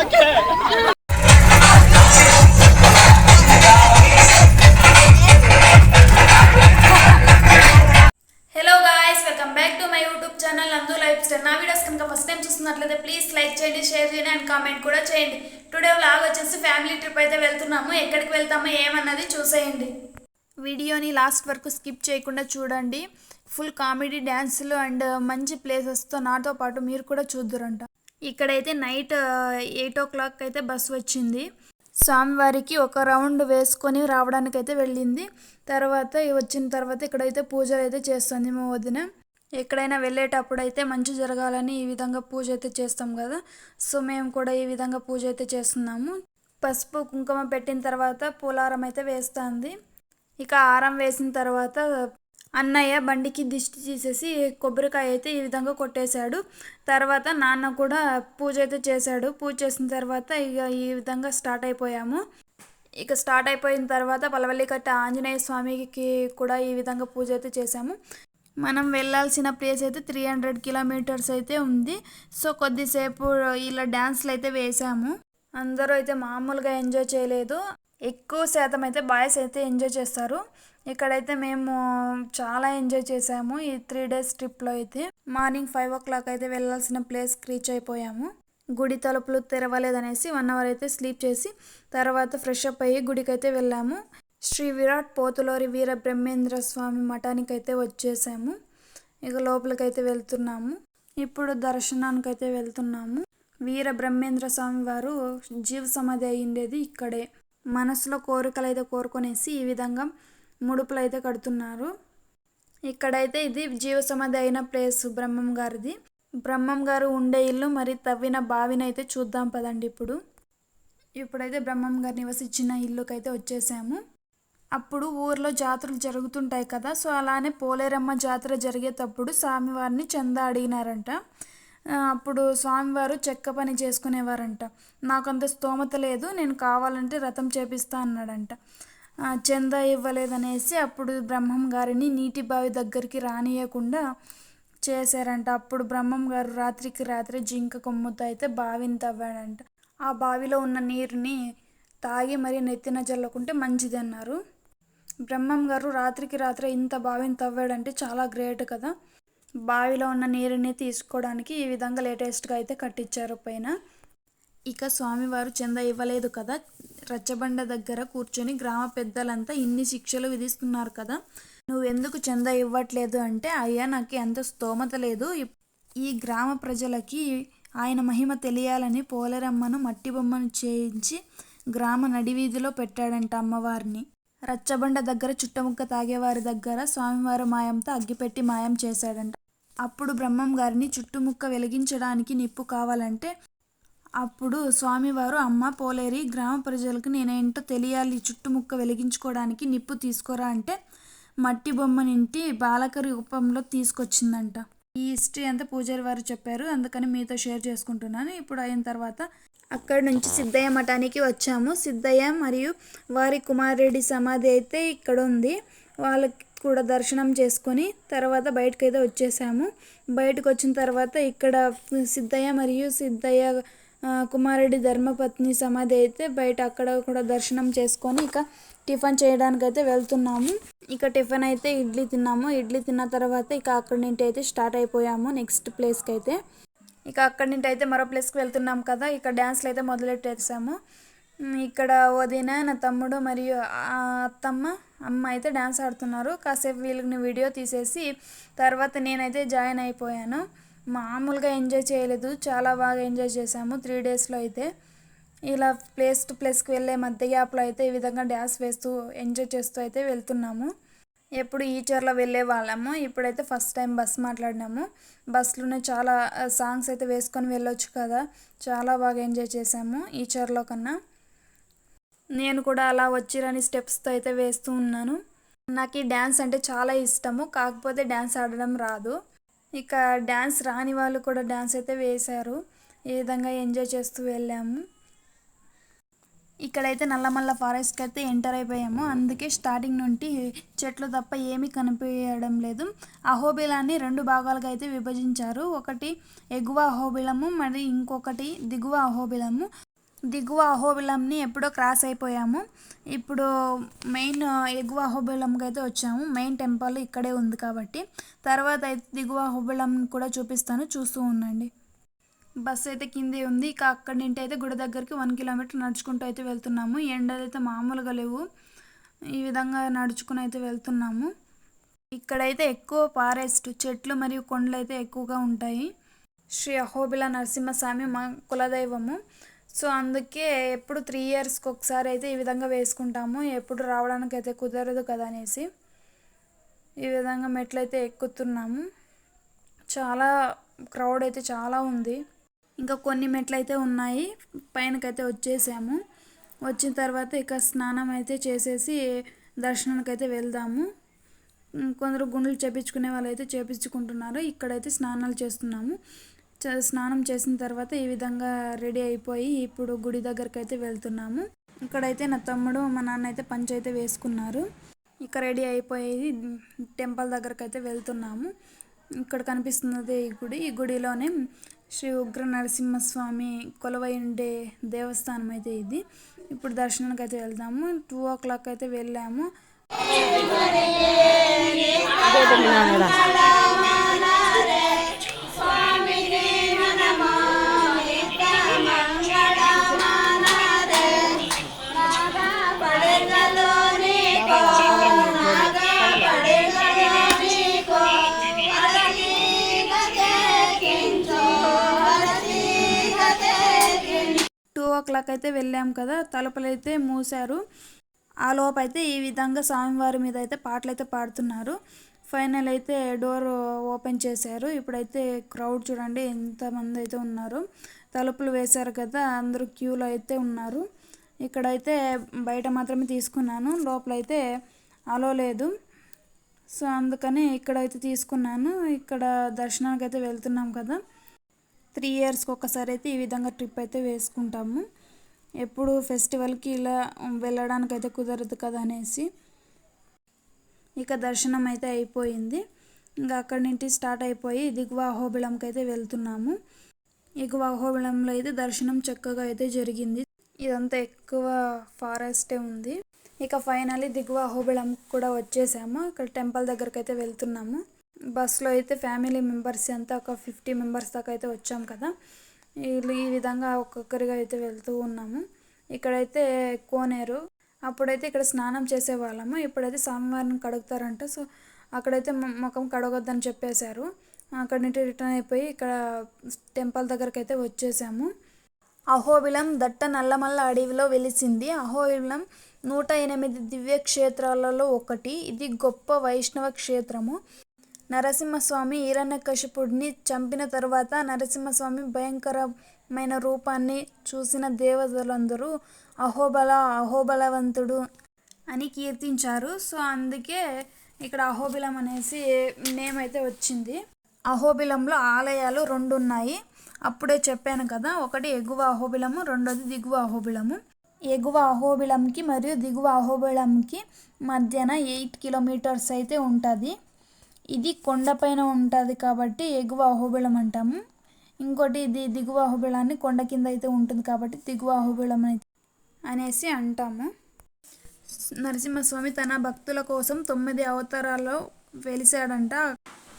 Okay. చూస్తున్నట్లయితే please like చేయండి share చేయండి అండ్ కామెంట్ కూడా చేయండి. టుడే వ్లాగ్ వచ్చేసి ఫ్యామిలీ ట్రిప్ అయితే వెళ్తున్నాము. ఎక్కడికి వెళ్తామో ఏమన్నది చూసేయండి. వీడియోని లాస్ట్ వరకు స్కిప్ చేయకుండా చూడండి. ఫుల్ కామెడీ డ్యాన్సులు అండ్ మంచి ప్లేసెస్తో నాతో పాటు మీరు కూడా చూద్దురంట. ఇక్కడైతే నైట్ ఎయిట్ ఓ క్లాక్ అయితే బస్సు వచ్చింది. స్వామివారికి ఒక రౌండ్ వేసుకొని రావడానికి అయితే వెళ్ళింది. తర్వాత వచ్చిన తర్వాత ఇక్కడైతే పూజలు అయితే చేస్తుంది మా వదిన. ఎక్కడైనా వెళ్ళేటప్పుడు అయితే మంచి జరగాలని ఈ విధంగా పూజ అయితే చేస్తాం కదా. సో మేము కూడా ఈ విధంగా పూజ అయితే చేస్తున్నాము. పసుపు కుంకుమ పెట్టిన తర్వాత పూలారం అయితే వేస్తుంది. ఇక ఆరం వేసిన తర్వాత అన్నయ్య బండికి దిష్టి తీసేసి కొబ్బరికాయ అయితే ఈ విధంగా కొట్టేశాడు. తర్వాత నాన్న కూడా పూజ అయితే చేశాడు. పూజ చేసిన తర్వాత ఇక ఈ విధంగా స్టార్ట్ అయిపోయాము. ఇక స్టార్ట్ అయిపోయిన తర్వాత పలవల్లి కట్ట ఆంజనేయ స్వామికి కూడా ఈ విధంగా పూజ అయితే చేశాము. మనం వెళ్ళాల్సిన ప్లేస్ అయితే త్రీ హండ్రెడ్ కిలోమీటర్స్ అయితే ఉంది. సో కొద్దిసేపు ఇలా డ్యాన్స్లు అయితే వేసాము. అందరూ అయితే మామూలుగా ఎంజాయ్ చేయలేదు. ఎక్కువ శాతం అయితే బాయ్స్ అయితే ఎంజాయ్ చేస్తారు. ఇక్కడైతే మేము చాలా ఎంజాయ్ చేసాము ఈ త్రీ డేస్ ట్రిప్లో అయితే. మార్నింగ్ ఫైవ్ ఓ క్లాక్ అయితే వెళ్ళాల్సిన ప్లేస్ రీచ్ అయిపోయాము. గుడి తలుపులు తెరవలేదనేసి వన్ అవర్ అయితే స్లీప్ చేసి తర్వాత ఫ్రెష్ అప్ అయ్యి గుడికి అయితే వెళ్ళాము. శ్రీ విరాట్ పోతులూరి వీర బ్రహ్మేంద్ర స్వామి మఠానికైతే వచ్చేసాము. ఇక లోపలికైతే వెళ్తున్నాము. ఇప్పుడు దర్శనానికి అయితే వెళ్తున్నాము. వీర బ్రహ్మేంద్ర స్వామి వారు జీవ సమాధి అయ్యిండేది ఇక్కడే. మనసులో కోరికలు అయితే కోరుకునేసి ఈ విధంగా ముడుపులు అయితే కడుతున్నారు. ఇక్కడైతే ఇది జీవ సమాధి అయిన ప్లేస్ బ్రహ్మం గారిది. బ్రహ్మం గారు ఉండే ఇల్లు మరి తవ్విన బావినైతే చూద్దాం పదండి ఇప్పుడు. ఇప్పుడైతే బ్రహ్మం గారు నివసించిన ఇల్లుకైతే వచ్చేసాము. అప్పుడు ఊర్లో జాతరలు జరుగుతుంటాయి కదా సో అలానే పోలేరమ్మ జాతర జరిగేటప్పుడు స్వామివారిని చందా అడిగినారంట. అప్పుడు స్వామివారు చెక్క పని చేసుకునేవారంట. నాకు అంత స్తోమత లేదు నేను కావాలంటే రథం చేపిస్తా అన్నాడంట. చందా ఇవ్వలేదనేసి అప్పుడు బ్రహ్మం గారిని నీటి బావి దగ్గరికి రానియకుండా చేశారంట. అప్పుడు బ్రహ్మం గారు రాత్రికి రాత్రి జింక కొమ్ముతో అయితే బావిని తవ్వాడంట. ఆ బావిలో ఉన్న నీరుని తాగి మరి నెత్తిన చల్లకుంటే మంచిది అన్నారు బ్రహ్మం గారు రాత్రికి రాత్రి ఇంత బావిని తవ్వాడంటే చాలా గ్రేట్ కదా. బావిలో ఉన్న నీరుని తీసుకోవడానికి ఈ విధంగా లేటెస్ట్గా అయితే కట్టించారు పైన. ఇక స్వామివారు చంద ఇవ్వలేదు కదా. రచ్చబండ దగ్గర కూర్చొని గ్రామ పెద్దలంతా ఇన్ని శిక్షలు విధిస్తున్నారు కదా. నువ్వు ఎందుకు చంద ఇవ్వట్లేదు అంటే అయ్యా నాకు ఎంత స్తోమత లేదు. ఈ గ్రామ ప్రజలకి ఆయన మహిమ తెలియాలని పోలేరమ్మను మట్టి బొమ్మను చేయించి గ్రామ నడివీధిలో పెట్టాడంట అమ్మవారిని. రచ్చబండ దగ్గర చుట్టముక్క తాగేవారి దగ్గర స్వామివారు మాయంతో అగ్గిపెట్టి మాయం చేశాడంట. అప్పుడు బ్రహ్మం గారిని చుట్టుముక్క వెలిగించడానికి నిప్పు కావాలంటే అప్పుడు స్వామివారు అమ్మ పోలేరి గ్రామ ప్రజలకు నేనేంటో తెలియాలి చుట్టుముక్క వెలిగించుకోవడానికి నిప్పు తీసుకోరా అంటే మట్టి బొమ్మనింటి బాలక రూపంలో తీసుకొచ్చిందంట. ఈ హిస్టరీ అంతా పూజారి వారు చెప్పారు. అందుకని మీతో షేర్ చేసుకుంటున్నాను. ఇప్పుడు అయిన తర్వాత అక్కడ నుంచి సిద్ధయ్య మఠానికి వచ్చాము. సిద్ధయ్య మరియు వారి కుమారెడ్డి సమాధి అయితే ఇక్కడ ఉంది. వాళ్ళకి కూడా దర్శనం చేసుకొని తర్వాత బయటకు అయితే వచ్చేసాము. బయటకు వచ్చిన తర్వాత ఇక్కడ సిద్ధయ్య మరియు సిద్ధయ్య కుమారెడ్డి కుమారుడి ధర్మపత్ని సమాధి అయితే బయట అక్కడ కూడా దర్శనం చేసుకొని ఇక టిఫిన్ చేయడానికి అయితే వెళ్తున్నాము. ఇక టిఫిన్ అయితే ఇడ్లీ తిన్నాము. ఇడ్లీ తిన్న తర్వాత ఇక అక్కడి నుండి అయితే స్టార్ట్ అయిపోయాము నెక్స్ట్ ప్లేస్కి అయితే. ఇక అక్కడి నుండి అయితే మరో ప్లేస్కి వెళ్తున్నాం కదా. ఇక డ్యాన్స్లు అయితే మొదలెట్టేసాము. ఇక్కడ వదిన నా తమ్ముడు మరియు అత్తమ్మ అమ్మ అయితే డ్యాన్స్ ఆడుతున్నారు. కాసేపు వీళ్ళని వీడియో తీసేసి తర్వాత నేనైతే జాయిన్ అయిపోయాను. మామూలుగా ఎంజాయ్ చేయలేదు. చాలా బాగా ఎంజాయ్ చేసాము త్రీ డేస్లో అయితే ఇలా ప్లేస్ టు ప్లేస్కి వెళ్ళే మధ్య గ్యాప్లో అయితే ఈ విధంగా డ్యాన్స్ వేస్తూ ఎంజాయ్ చేస్తూ అయితే వెళ్తున్నాము. ఎప్పుడు ఈచర్లో వెళ్ళే వాళ్ళము. ఇప్పుడైతే ఫస్ట్ టైం బస్ మాట్లాడినాము. బస్సులోనే చాలా సాంగ్స్ అయితే వేసుకొని వెళ్ళొచ్చు కదా. చాలా బాగా ఎంజాయ్ చేసాము ఈచర్లో కన్నా. నేను కూడా అలా వచ్చిరని స్టెప్స్తో అయితే వేస్తూ ఉన్నాను. నాకు ఈ డ్యాన్స్ అంటే చాలా ఇష్టము. కాకపోతే డ్యాన్స్ ఆడడం రాదు. ఇక డ్యాన్స్ రాని వాళ్ళు కూడా డ్యాన్స్ అయితే వేశారు. ఈ విధంగా ఎంజాయ్ చేస్తూ వెళ్ళాము. ఇక్కడైతే నల్లమల్ల ఫారెస్ట్కి అయితే ఎంటర్ అయిపోయాము. అందుకే స్టార్టింగ్ నుండి చెట్లు తప్ప ఏమీ కనిపించడం లేదు. అహోబిలాన్ని రెండు భాగాలుగా అయితే విభజించారు. ఒకటి ఎగువ అహోబిలము మరి ఇంకొకటి దిగువ అహోబిలము. దిగువ అహోబిలంని ఎప్పుడో క్రాస్ అయిపోయాము. ఇప్పుడు మెయిన్ ఎగువ అహోబిలంకి అయితే వచ్చాము. మెయిన్ టెంపుల్ ఇక్కడే ఉంది కాబట్టి. తర్వాత అయితే దిగువ అహోబిలం కూడా చూపిస్తాను. చూస్తూ ఉండండి. బస్ అయితే కిందే ఉంది. ఇక అక్కడి నుండి అయితే గుడి దగ్గరికి వన్ కిలోమీటర్ నడుచుకుంటూ అయితే వెళ్తున్నాము. ఎండలు అయితే మామూలుగా లేవు. ఈ విధంగా నడుచుకుని అయితే వెళ్తున్నాము. ఇక్కడైతే ఎక్కువ ఫారెస్ట్ చెట్లు మరియు కొండలు అయితే ఎక్కువగా ఉంటాయి. శ్రీ అహోబిల నరసింహస్వామి మా కులదైవము. సో అందుకే ఎప్పుడు త్రీ ఇయర్స్కి ఒకసారి అయితే ఈ విధంగా వేసుకుంటాము. ఎప్పుడు రావడానికి అయితే కుదరదు కదా అనేసి ఈ విధంగా మెట్లయితే ఎక్కుతున్నాము. చాలా క్రౌడ్ అయితే చాలా ఉంది. ఇంకా కొన్ని మెట్లు అయితే ఉన్నాయి. పైనకైతే వచ్చేసాము. వచ్చిన తర్వాత ఇక స్నానం అయితే చేసేసి దర్శనానికి అయితే వెళ్దాము. కొందరు గుండెలు చేపించుకునే వాళ్ళు అయితే చేపించుకుంటున్నారు. ఇక్కడైతే స్నానాలు చేస్తున్నాము. స్నానం చేసిన తర్వాత ఈ విధంగా రెడీ అయిపోయి ఇప్పుడు గుడి దగ్గరికి అయితే వెళ్తున్నాము. ఇక్కడైతే నా తమ్ముడు మా నాన్న అయితే పంచ అయితే వేసుకున్నారు. ఇక్కడ రెడీ అయిపోయి టెంపుల్ దగ్గరకు అయితే వెళ్తున్నాము. ఇక్కడ కనిపిస్తున్నది ఈ గుడి. ఈ గుడిలోనే శ్రీ ఉగ్ర నరసింహస్వామి కొలవై ఉండే దేవస్థానం అయితే ఇది. ఇప్పుడు దర్శనానికి అయితే వెళ్దాము. టూ ఓ క్లాక్ అయితే వెళ్ళాము. అదే క్లాక్ అయితే వెళ్ళాం కదా తలుపులు అయితే మూశారు. ఆ లోపు అయితే ఈ విధంగా స్వామివారి మీద అయితే పాటలు అయితే పాడుతున్నారు. ఫైనల్ అయితే డోర్ ఓపెన్ చేశారు. ఇప్పుడైతే క్రౌడ్ చూడండి ఎంతమంది అయితే ఉన్నారు. తలుపులు వేశారు కదా అందరూ క్యూలో అయితే ఉన్నారు. ఇక్కడైతే బయట మాత్రమే తీసుకున్నాను లోపలైతే అలో లేదు. సో అందుకని ఇక్కడైతే తీసుకున్నాను. ఇక్కడ దర్శనానికి అయితే వెళ్తున్నాం కదా. త్రీ ఇయర్స్కి ఒకసారి అయితే ఈ విధంగా ట్రిప్ అయితే వేసుకుంటాము. ఎప్పుడు ఫెస్టివల్కి ఇలా వెళ్ళడానికి అయితే కుదరదు కదా అనేసి ఇక దర్శనం అయితే అయిపోయింది. ఇంకా అక్కడి నుంచి స్టార్ట్ అయిపోయి దిగువ అహోబిళంకి అయితే వెళ్తున్నాము. ఎగువ అహోబిళంలో అయితే దర్శనం చక్కగా అయితే జరిగింది. ఇదంతా ఎక్కువ ఫారెస్టే ఉంది. ఇక ఫైనలీ దిగువ అహోబిళం కూడా వచ్చేసాము. ఇక్కడ టెంపుల్ దగ్గరికి అయితే వెళ్తున్నాము. బస్సులో అయితే ఫ్యామిలీ మెంబర్స్ అంతా ఒక ఫిఫ్టీ మెంబర్స్ దాకా అయితే వచ్చాం కదా. వీళ్ళు ఈ విధంగా ఒక్కొక్కరిగా అయితే వెళ్తూ ఉన్నాము. ఇక్కడైతే కోనేరు. అప్పుడైతే ఇక్కడ స్నానం చేసేవాళ్ళము. ఇప్పుడైతే స్వామివారిని కడుగుతారంట. సో అక్కడైతే ముఖం కడగొద్దని చెప్పేశారు. అక్కడ నుండి రిటర్న్ అయిపోయి ఇక్కడ టెంపుల్ దగ్గరికి అయితే వచ్చేసాము. అహోబిలం దట్ట నల్లమల్ల అడవిలో వెలిసింది. అహోబిలం నూట ఎనిమిది దివ్య క్షేత్రాలలో ఒకటి. ఇది గొప్ప వైష్ణవ క్షేత్రము. నరసింహస్వామి హిరణ్యకశిపుడిని చంపిన తరువాత నరసింహస్వామి భయంకరమైన రూపాన్ని చూసిన దేవతలందరూ అహోబల అహోబలవంతుడు అని కీర్తించారు. సో అందుకే ఇక్కడ అహోబిలం అనేసి నేమ్ అయితే వచ్చింది. అహోబిలంలో ఆలయాలు రెండు ఉన్నాయి అప్పుడే చెప్పాను కదా ఒకటి ఎగువ అహోబిలము రెండోది దిగువ అహోబిలము. ఎగువ అహోబిలంకి మరియు దిగువ అహోబిలంకి మధ్యన ఎయిట్ కిలోమీటర్స్ అయితే ఉంటుంది. ఇది కొండపైన ఉంటుంది కాబట్టి ఎగువ అహోబిళం అంటాము. ఇంకోటి ఇది దిగువ అహోబిళాన్ని కొండ కింద అయితే ఉంటుంది కాబట్టి దిగువ అహోబిళం అనేసి అంటాము. నరసింహస్వామి తన భక్తుల కోసం తొమ్మిది అవతారాల్లో వెలిసాడంట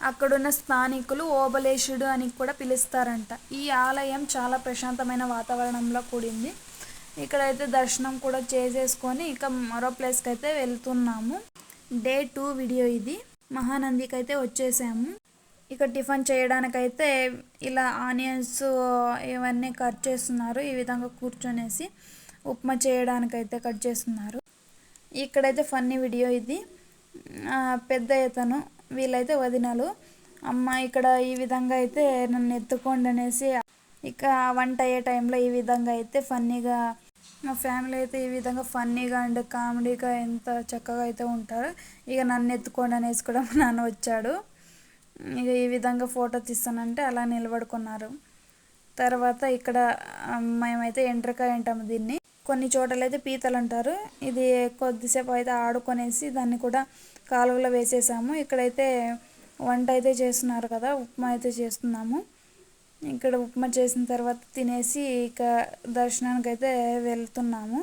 అక్కడున్న స్థానికులు ఓబలేశుడు అని కూడా పిలుస్తారంట. ఈ ఆలయం చాలా ప్రశాంతమైన వాతావరణంలో కూడింది. ఇక్కడైతే దర్శనం కూడా చేసేసుకొని ఇక మరో ప్లేస్కి అయితే వెళ్తున్నాము. డే టూ వీడియో ఇది. మహానందికి అయితే వచ్చేసాము. ఇక టిఫిన్ చేయడానికైతే ఇలా ఆనియన్స్ ఇవన్నీ కట్ చేస్తున్నారు. ఈ విధంగా కూర్చొనేసి ఉప్మా చేయడానికైతే కట్ చేస్తున్నారు. ఇక్కడైతే ఫన్నీ వీడియో ఇది. పెద్ద ఇతను వీళ్ళైతే వదినలు. అమ్మ ఇక్కడ ఈ విధంగా అయితే నన్ను ఎత్తుకోండి అనేసి ఇక వంట అయ్యే టైంలో ఈ విధంగా అయితే ఫన్నీగా మా ఫ్యామిలీ అయితే ఈ విధంగా ఫన్నీగా అండ్ కామెడీగా ఎంత చక్కగా అయితే ఉంటారు ఇక నన్ను ఎత్తుకోండి అనేసి కూడా మా నాన్న వచ్చాడు. ఇక ఈ విధంగా ఫోటో తీస్తానంటే అలా నిలబడుకున్నారు. తర్వాత ఇక్కడ మేమైతే ఎంట్రకాయ అంటాము దీన్ని. కొన్ని చోట్లైతే పీతలు అంటారు. ఇది కొద్దిసేపు అయితే ఆడుకొనేసి దాన్ని కూడా కాలువలో వేసేసాము. ఇక్కడైతే వంట అయితే చేస్తున్నారు కదా ఉప్మా అయితే చేస్తున్నాము. ఇక్కడ ఉప్మా చేసిన తర్వాత తినేసి ఇక దర్శనానికి అయితే వెళ్తున్నాము.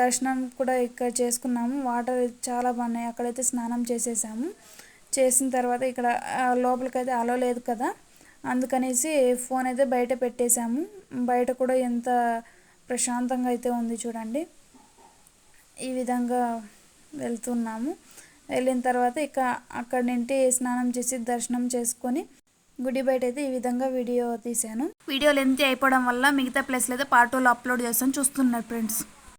దర్శనం కూడా ఇక్కడ చేసుకున్నాము. వాటర్ చాలా బాగున్నాయి. అక్కడైతే స్నానం చేసేసాము. చేసిన తర్వాత ఇక్కడ లోపలికైతే అలో లేదు కదా. అందుకనేసి ఫోన్ అయితే బయట పెట్టేశాము బయట కూడా ఎంత ప్రశాంతంగా అయితే ఉంది చూడండి. ఈ విధంగా వెళ్తున్నాము. వెళ్ళిన తర్వాత ఇక అక్కడి నుండి స్నానం చేసి దర్శనం చేసుకొని గుడి బయట అయితే ఈ విధంగా వీడియో తీశాను. వీడియో లెంత్ అయిపోవడం వల్ల మిగతా ప్లేస్లో అయితే పార్ట్ టూలో అప్లోడ్ చేస్తాను చూస్తున్నారు ఫ్రెండ్స్.